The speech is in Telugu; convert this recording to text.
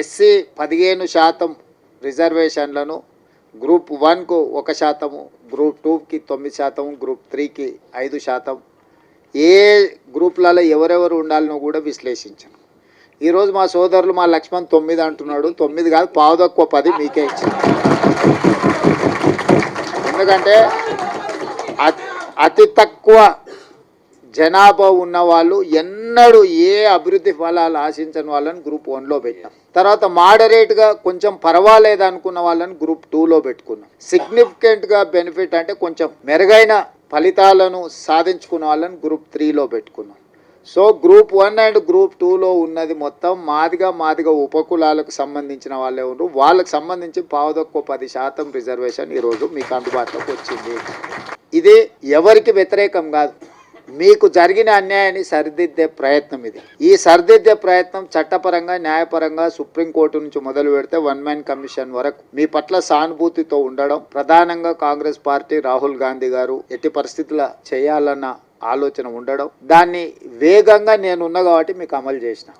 ఎస్సీ పదిహేను శాతం రిజర్వేషన్లను గ్రూప్ వన్కు ఒక శాతము గ్రూప్ టూకి తొమ్మిది శాతం గ్రూప్ త్రీకి ఐదు శాతం. ఏ గ్రూప్లలో ఎవరెవరు ఉండాలనో కూడా విశ్లేషించాను. ఈరోజు మా సోదరులు మా లక్ష్మణ్ తొమ్మిది అంటున్నాడు. తొమ్మిది కాదు పావు తక్కువ పది మీకే ఇచ్చింది ఎందుకంటే అతి తక్కువ జనాభా ఉన్నవాళ్ళు ఎన్నడూ ఏ అభివృద్ధి ఫలాలు ఆశించని వాళ్ళని గ్రూప్ వన్లో పెట్టాం తర్వాత మోడరేట్గా కొంచెం పర్వాలేదు అనుకున్న వాళ్ళని గ్రూప్ టూలో పెట్టుకున్నాం. సిగ్నిఫికెంట్గా బెనిఫిట్ అంటే కొంచెం మెరుగైన ఫలితాలను సాధించుకున్న వాళ్ళని గ్రూప్ త్రీలో పెట్టుకున్నాం. So group one and group టూలో ఉన్నది మొత్తం మాదిగా మాదిగా ఉపకులాలకు సంబంధించిన వాళ్ళే ఉన్నారు వాళ్ళకి సంబంధించి పావుదొక్కో పది శాతం రిజర్వేషన్ ఈరోజు మీకు అందుబాటులోకి వచ్చింది. ఇది ఎవరికి వ్యతిరేకం కాదు. మీకు జరిగిన అన్యాయాన్ని సరిదిద్దే ప్రయత్నం ఇది. ఈ సరిదిద్దే ప్రయత్నం చట్టపరంగా న్యాయపరంగా సుప్రీంకోర్టు నుంచి మొదలు పెడితే వన్ మ్యాన్ కమిషన్ వరకు మీ పట్ల సానుభూతితో ఉండడం ప్రధానంగా కాంగ్రెస్ పార్టీ రాహుల్ గాంధీ గారు ఎట్టి పరిస్థితుల చేయాలన్న ఆలోచన ఉండడం దాన్ని వేగంగా నేనున్నా కాబట్టి మీకు అమలు చేసిన.